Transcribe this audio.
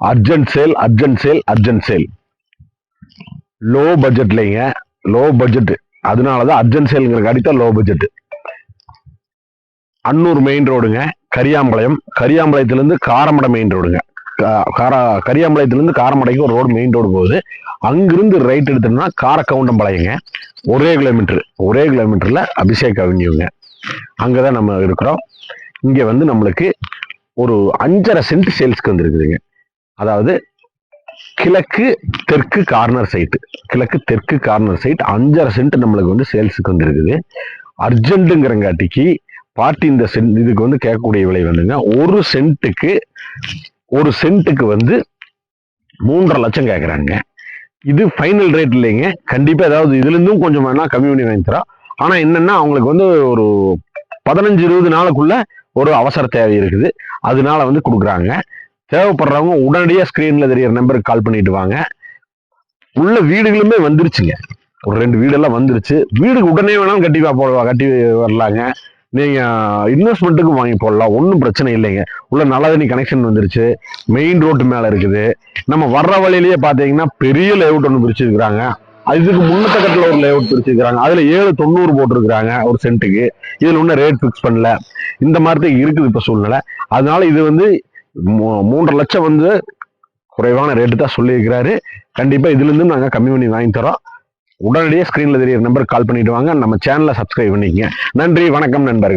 Urgent sale urgent sale urgent sale low பட்ஜெட்லைங்க low budget அதனாலதான் urgent சேல்ங்கிற காடி தான் லோ பட்ஜெட் அன்னூர் மெயின் ரோடுங்க கரியாம்பாளையம். கரியாம்பாளையத்திலிருந்து காரமடை மெயின் ரோடுங்க காரா கரியாம்பாளையத்திலிருந்து காரமடைக்கு ஒரு ரோடு மெயின் ரோடு போகுது. அங்கிருந்து ரைட் எடுத்தோம்னா காரக்கவுண்டம்பாளையங்க. ஒரே கிலோமீட்டர் ஒரே கிலோமீட்டரில் அபிஷேக் அவென்யூங்க அங்கதான் நம்ம இருக்கிறோம். இங்கே வந்து நம்மளுக்கு ஒரு அஞ்சரை சென்ட் சேல்ஸ்க்கு வந்துருக்குதுங்க. அதாவது கிழக்கு தெற்கு கார்னர் சைட்டு கிழக்கு தெற்கு கார்னர் சைட் அஞ்சரை சென்ட் நம்மளுக்கு வந்து சேல்ஸுக்கு வந்துருக்குது. அர்ஜென்ட்டுங்கிறங்காட்டிக்கு பார்ட்டி இந்த சென்ட் இதுக்கு வந்து கேட்கக்கூடிய விலை வந்துங்க. ஒரு சென்ட்டுக்கு ஒரு சென்ட்டுக்கு வந்து மூன்றரை லட்சம் கேட்குறாங்க. இது ஃபைனல் ரேட் இல்லைங்க. கண்டிப்பா ஏதாவது இதுல இருந்தும் கொஞ்சம் வேணால் கம்மி பண்ணி வாங்கி தரோம் ஆனா என்னன்னா அவங்களுக்கு வந்து ஒரு பதினஞ்சு இருபது நாளுக்குள்ள ஒரு அவசர தேவை இருக்குது. அதனால வந்து கொடுக்குறாங்க. தேவைப்படுறவங்க உடனடியாக ஸ்க்ரீனில் தெரியிற நம்பருக்கு கால் பண்ணிட்டு வாங்க. உள்ள வீடுகளுமே வந்துருச்சுங்க. ஒரு ரெண்டு வீடெல்லாம் வந்துருச்சு. வீடுக்கு உடனே வேணாலும் கட்டி வா- போடலாம் கட்டி வரலாங்க. நீங்கள் இன்வெஸ்ட்மெண்ட்டுக்கு வாங்கி போடலாம். ஒன்றும் பிரச்சனை இல்லைங்க. உள்ள நல்ல தண்ணி கனெக்ஷன் வந்துருச்சு. மெயின் ரோட்டு மேலே இருக்குது. நம்ம வர்ற வழியிலேயே பார்த்தீங்கன்னா பெரிய லேஅவுட் ஒன்று பிரிச்சிருக்கிறாங்க. இதுக்கு முன்னத்தக்கத்தில் ஒரு லேஅவுட் பிரிச்சிருக்கிறாங்க. அதில் ஏழு தொண்ணூறு போட்டிருக்கிறாங்க ஒரு சென்ட்டுக்கு இதில் ஒன்றும் ரேட் ஃபிக்ஸ் பண்ணல. இந்த மாதிரி தான் இருக்குது இப்போ சூழ்நிலை. அதனால இது வந்து மூ- மூன்றரை லட்சம் வந்து குறைவான ரேட்டு தான் சொல்லியிருக்கிறாரு. கண்டிப்பா இதுல நாங்கள் நாங்க கம்மி பண்ணி வாங்கி தரோம். உடனடியாக ஸ்க்ரீனில் தெரியிற நம்பருக்கு கால் பண்ணிட்டு வாங்க. நம்ம சேனலை சப்ஸ்கிரைப் பண்ணிக்கங்க. நன்றி வணக்கம் நண்பர்கள்.